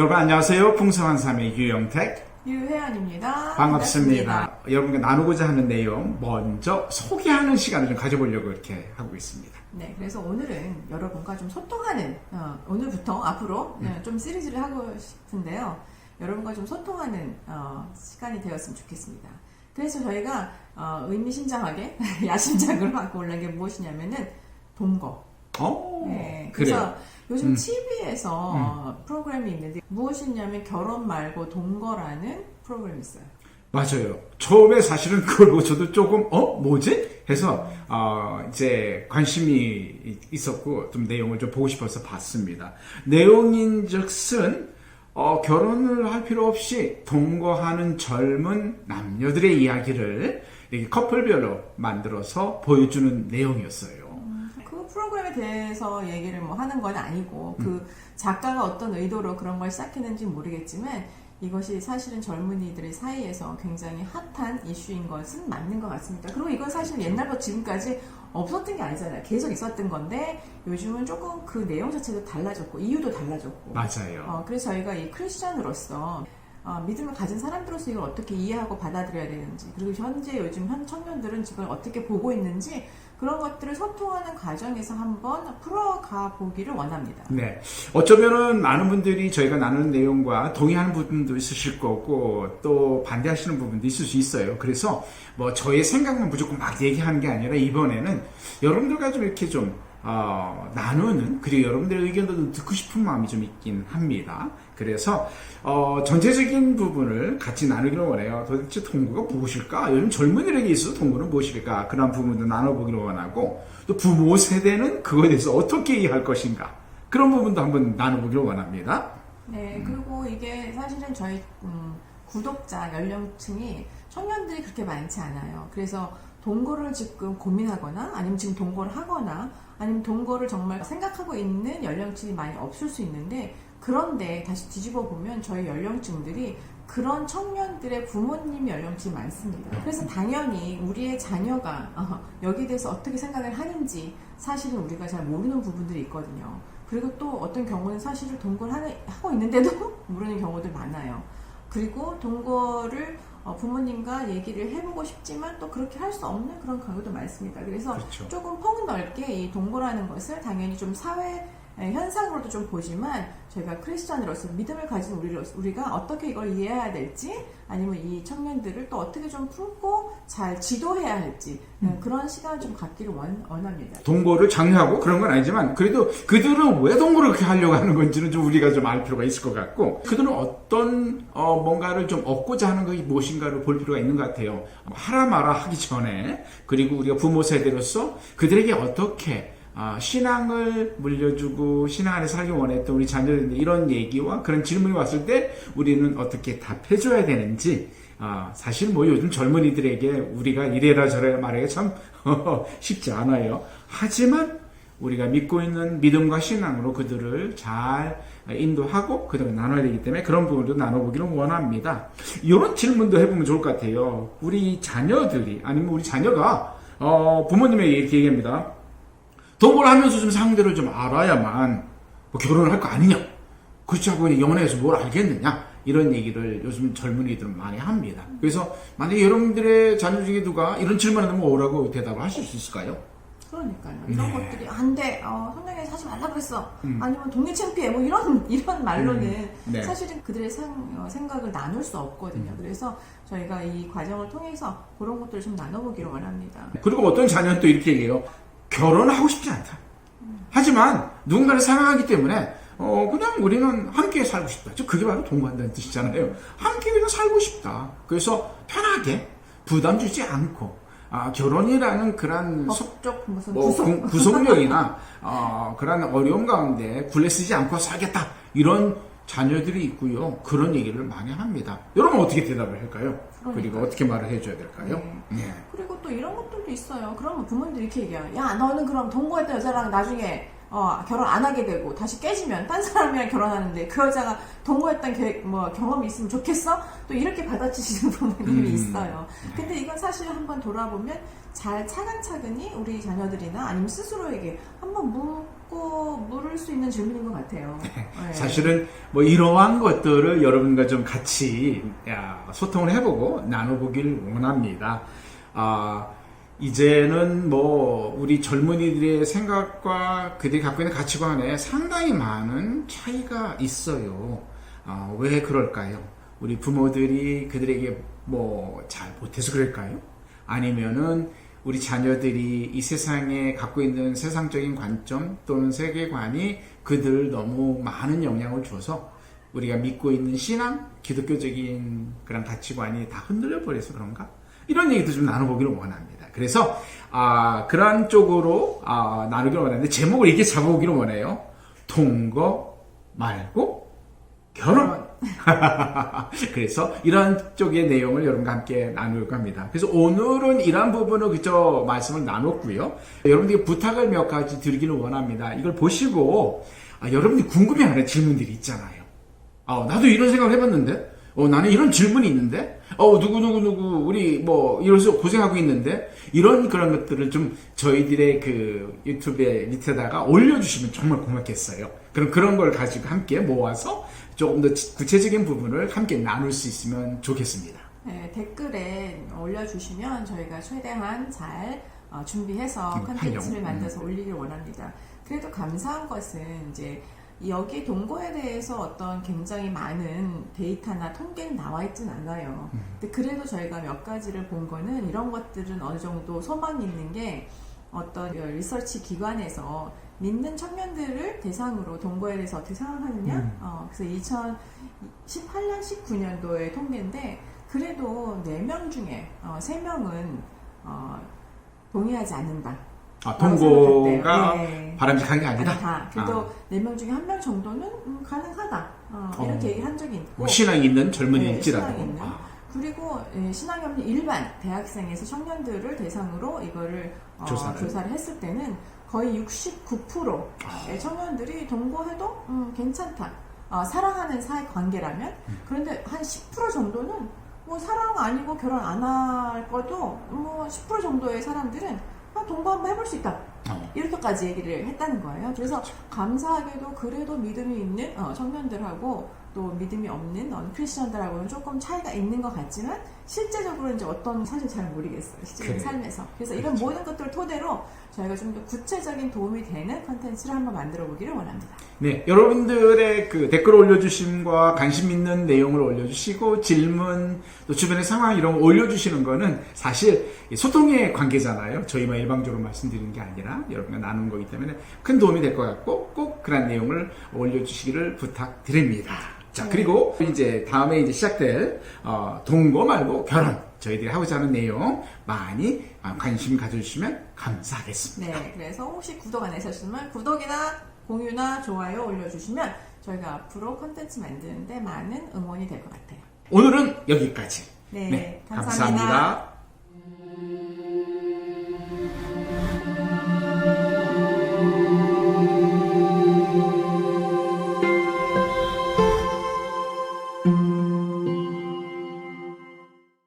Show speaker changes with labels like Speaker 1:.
Speaker 1: 여러분 안녕하세요. 풍성한 삶의 유영택
Speaker 2: 유혜연입니다.
Speaker 1: 반갑습니다. 여러분과 나누고자 하는 내용 먼저 소개하는 시간을 좀 가져보려고 이렇게 하고 있습니다.
Speaker 2: 네, 그래서 오늘은 여러분과 좀 소통하는 어, 오늘부터 앞으로
Speaker 1: 음.
Speaker 2: 어, 좀 시리즈를 하고 싶은데요. 여러분과 좀 소통하는 어, 시간이 되었으면 좋겠습니다. 그래서 저희가 어, 의미심장하게 야심작을 갖고 올라온 게 무엇이냐면은 동거.
Speaker 1: 어,
Speaker 2: 네,
Speaker 1: 그래요.
Speaker 2: 그래서 요즘
Speaker 1: 음.
Speaker 2: TV에서 프로그램이 있는데 무엇이냐면 결혼 말고 동거라는 프로그램이 있어요.
Speaker 1: 맞아요. 처음에 사실은 그걸 보고 저도 조금 어 뭐지 해서 어, 이제 관심이 이- 있었고 좀 내용을 좀 보고 싶어서 봤습니다. 내용인즉슨 어, 결혼을 할 필요 없이 동거하는 젊은 남녀들의 이야기를 커플별로 만들어서 보여주는 내용이었어요.
Speaker 2: 그 프로그램에 대해서 얘기를 뭐 하는 건 아니고
Speaker 1: 음.
Speaker 2: 그 작가가 어떤 의도로 그런 걸 시작했는지 모르겠지만 이것이 사실은 젊은이들의 사이에서 굉장히 핫한 이슈인 것은 맞는 것 같습니다. 그리고 이건 사실 옛날부터 지금까지 없었던 게 아니잖아요. 계속 있었던 건데 요즘은 조금 그 내용 자체도 달라졌고 이유도 달라졌고
Speaker 1: 맞아요.
Speaker 2: 어, 그래서 저희가 이 크리스천으로서 어, 믿음을 가진 사람들로서 이걸 어떻게 이해하고 받아들여야 되는지 그리고 현재 요즘 현 청년들은 지금 어떻게 보고 있는지 그런 것들을 소통하는 과정에서 한번 풀어가 보기를 원합니다.
Speaker 1: 네. 어쩌면은 많은 분들이 저희가 나누는 내용과 동의하는 부분도 있으실 거고 또 반대하시는 부분도 있을 수 있어요. 그래서 뭐 저의 생각만 무조건 막 얘기하는 게 아니라 이번에는 여러분들과 좀 이렇게 좀 어, 나누는 그리고 여러분들의 의견도 좀 듣고 싶은 마음이 좀 있긴 합니다. 그래서 어, 전체적인 부분을 같이 나누기를 원해요. 도대체 동거가 무엇일까? 요즘 젊은이들에게 있어서 동거는 무엇일까? 그런 부분도 나눠보기를 원하고 또 부모 세대는 그거에 대해서 어떻게 이해할 것인가? 그런 부분도 한번 나눠보기를 원합니다.
Speaker 2: 네, 그리고 이게 사실은 저희 음, 구독자 연령층이 청년들이 그렇게 많지 않아요. 그래서 동거를 지금 고민하거나 아니면 지금 동거를 하거나 아니면 동거를 정말 생각하고 있는 연령층이 많이 없을 수 있는데 그런데 다시 뒤집어 보면 저희 연령층들이 그런 청년들의 부모님 연령층이 많습니다. 그래서 당연히 우리의 자녀가 어, 여기에 대해서 어떻게 생각을 하는지 사실은 우리가 잘 모르는 부분들이 있거든요. 그리고 또 어떤 경우는 사실은 동거를 하고 있는데도 모르는 경우들 많아요. 그리고 동거를 어, 부모님과 얘기를 해보고 싶지만 또 그렇게 할 수 없는 그런 경우도 많습니다. 그래서
Speaker 1: 그렇죠.
Speaker 2: 조금 폭 넓게 이 동거라는 것을 당연히 좀 사회 에, 현상으로도 좀 보지만 저희가 크리스천으로서 믿음을 가진 우리로서 우리가 어떻게 이걸 이해해야 될지 아니면 이 청년들을 또 어떻게 좀 품고 잘 지도해야 할지 음, 그런 시간을 좀 갖기를 원, 원합니다.
Speaker 1: 동거를 장려하고 그런 건 아니지만 그래도 그들은 왜 동거를 그렇게 하려고 하는 건지는 좀 우리가 좀 알 필요가 있을 것 같고 그들은 어떤 어, 뭔가를 좀 얻고자 하는 것이 무엇인가를 볼 필요가 있는 것 같아요. 하라 마라 하기 전에 그리고 우리가 부모 세대로서 그들에게 어떻게 아, 신앙을 물려주고 신앙 안에 살기 원했던 우리 자녀들인데 이런 얘기와 그런 질문이 왔을 때 우리는 어떻게 답해줘야 되는지 아, 사실 뭐 요즘 젊은이들에게 우리가 이래라 저래라 말하기가 참 쉽지 않아요. 하지만 우리가 믿고 있는 믿음과 신앙으로 그들을 잘 인도하고 그들을 나눠야 되기 때문에 그런 부분도 나눠보기를 원합니다. 이런 질문도 해보면 좋을 것 같아요. 우리 자녀들이 아니면 우리 자녀가 어, 부모님에게 이렇게 얘기합니다. 동거를 하면서 좀 상대를 좀 알아야만 뭐 결혼을 할 거 아니냐. 그렇다고 연애에서 뭘 알겠느냐. 이런 얘기를 요즘 젊은이들은 많이 합니다. 그래서 만약에 여러분들의 자녀 중에 누가 이런 질문을 하면 뭐라고 대답을 하실 수 있을까요?
Speaker 2: 그러니까요. 이런
Speaker 1: 네. 음.
Speaker 2: 것들이 안 돼. 어, 성경에서 하지 말라 그랬어. 아니면 동네 창피해. 뭐 이런 이런 말로는
Speaker 1: 네.
Speaker 2: 사실은 그들의 상, 어, 생각을 나눌 수
Speaker 1: 음.
Speaker 2: 없거든요. 그래서 저희가 이 과정을 통해서 그런 것들을 좀 나눠보기를 원합니다.
Speaker 1: 그리고 어떤 자녀는 또 이렇게 얘기해요. 결혼하고 싶지 않다. 하지만 누군가를 사랑하기 때문에 어 그냥 우리는 함께 살고 싶다. 즉 그게 바로 동거한다는 뜻이잖아요. 함께 그냥 살고 싶다. 그래서 편하게 부담 주지 않고 아 결혼이라는 그런 속-
Speaker 2: 법적 무슨
Speaker 1: 뭐
Speaker 2: 구속
Speaker 1: 구- 구속력이나 어, 그런 어려움 가운데 굴레 쓰지 않고 살겠다 이런 자녀들이 있고요. 그런 얘기를 많이 합니다. 여러분 어떻게 대답을 할까요? 그리고
Speaker 2: 그러니까요.
Speaker 1: 어떻게 말을 해줘야 될까요? 네.
Speaker 2: 그리고 또 이런 것들도 있어요. 그러면 부모님들이 이렇게 얘기해요. 야, 너는 그럼 동거했던 여자랑 나중에 어, 결혼 안 하게 되고 다시 깨지면 딴 사람이랑 결혼하는데 그 여자가 동거했던 계- 뭐 경험이 있으면 좋겠어? 또 이렇게 받아치시는 부모님이
Speaker 1: 음.
Speaker 2: 있어요. 근데 이건 사실 한번 돌아보면 잘 차근차근히 우리 자녀들이나 아니면 스스로에게 한번 묻고 물을 수 있는 질문인 것 같아요. 네.
Speaker 1: 사실은 뭐 이러한 것들을 여러분과 좀 같이 야, 소통을 해보고 나눠보길 원합니다. 아, 이제는 뭐 우리 젊은이들의 생각과 그들이 갖고 있는 가치관에 상당히 많은 차이가 있어요. 아, 왜 그럴까요? 우리 부모들이 그들에게 뭐 잘 못해서 그럴까요? 아니면은 우리 자녀들이 이 세상에 갖고 있는 세상적인 관점 또는 세계관이 그들을 너무 많은 영향을 줘서 우리가 믿고 있는 신앙, 기독교적인 그런 가치관이 다 흔들려 버려서 그런가? 이런 얘기도 좀 나눠보기를 원합니다. 그래서 아 그러한 쪽으로 아, 나누기를 원하는데 제목을 이렇게 잡아보기를 원해요. 동거 말고 결혼. 그래서 이런 쪽의 내용을 여러분과 함께 나누려고 합니다. 그래서 오늘은 이러한 부분을 그저 말씀을 나눴고요. 여러분들께 부탁을 몇 가지 드리기를 원합니다. 이걸 보시고 아, 여러분들이 궁금해하는 질문들이 있잖아요. 아, 나도 이런 생각을 해봤는데, 어, 나는 이런 질문이 있는데, 어, 누구 누구 누구, 우리 뭐, 이래서 고생하고 있는데, 이런 그런 것들을 좀 저희들의 그 유튜브에 밑에다가 올려주시면 정말 고맙겠어요. 그럼 그런 걸 가지고 함께 모아서 조금 더 구체적인 부분을 함께 나눌 수 있으면 좋겠습니다.
Speaker 2: 네, 댓글에 올려주시면 저희가 최대한 잘 어, 준비해서
Speaker 1: 음,
Speaker 2: 컨텐츠를
Speaker 1: 활용.
Speaker 2: 만들어서 올리길 원합니다. 그래도 감사한 것은 이제 여기 동거에 대해서 어떤 굉장히 많은 데이터나 통계는 나와 있진 않아요.
Speaker 1: 음.
Speaker 2: 근데 그래도 저희가 몇 가지를 본 거는 이런 것들은 어느 정도 소망이 있는 게 어떤 리서치 기관에서 믿는 청년들을 대상으로 동거에 대해서 어떻게 생각하느냐?
Speaker 1: 음.
Speaker 2: 어, 그래서 2018년, 19년도의 통계인데 그래도 4명 중에 어, 3명은 어, 동의하지 않는다.
Speaker 1: 아, 동거가
Speaker 2: 생각했대요. 네.
Speaker 1: 바람직한 게 아니다.
Speaker 2: 다. 그래도 4명 중에 1명 정도는 음, 가능하다. 어,
Speaker 1: 어.
Speaker 2: 이렇게 얘기한 적이 있고.
Speaker 1: 뭐 신앙이 있는 젊은이일지라도.
Speaker 2: 네, 있는.
Speaker 1: 아,
Speaker 2: 그리고 예, 신앙이 없는 일반 대학생에서 청년들을 대상으로 이거를 어,
Speaker 1: 조사를.
Speaker 2: 조사를 했을 때는 거의 69%의
Speaker 1: 아.
Speaker 2: 청년들이 동거해도 음, 괜찮다. 어, 사랑하는 사회 관계라면
Speaker 1: 음.
Speaker 2: 그런데 한 10% 정도는 뭐 사랑 아니고 결혼 안 할 거도 뭐 10% 정도의 사람들은 아, 동거 한번 해볼 수 있다.
Speaker 1: 어.
Speaker 2: 이렇게까지 얘기를 했다는 거예요. 그래서. 감사하게도 그래도 믿음이 있는 어, 청년들하고 또 믿음이 없는 어, 크리스천들하고는 조금 차이가 있는 것 같지만 실제적으로 이제 어떤 사실 잘 모르겠어요. 실제적인
Speaker 1: 그래요.
Speaker 2: 삶에서. 그래서 이런
Speaker 1: 그렇죠.
Speaker 2: 모든 것들을 토대로 저희가 좀 더 구체적인 도움이 되는 컨텐츠를 한번 만들어 보기를 원합니다.
Speaker 1: 네, 여러분들의 그 댓글 올려주심과 관심 있는 내용을 올려주시고 질문 또 주변의 상황 이런 거 올려주시는 거는 사실 이 소통의 관계잖아요. 저희만 일방적으로 말씀드리는 게 아니라 여러분과 나누는 거기 때문에 큰 도움이 될 것 같고 꼭 그런 내용을 올려주시기를 부탁드립니다. 자, 그리고 이제 다음에 이제 시작될 어, 동거 말고 결혼 저희들이 하고자 하는 내용 많이 어, 관심 가져주시면 감사하겠습니다.
Speaker 2: 네, 그래서 혹시 구독 안 하셨으면 구독이나 공유나 좋아요 올려주시면 저희가 앞으로 컨텐츠 만드는데 많은 응원이 될 것 같아요.
Speaker 1: 오늘은 여기까지.
Speaker 2: 네,
Speaker 1: 네,
Speaker 2: 감사합니다.
Speaker 1: 감사합니다.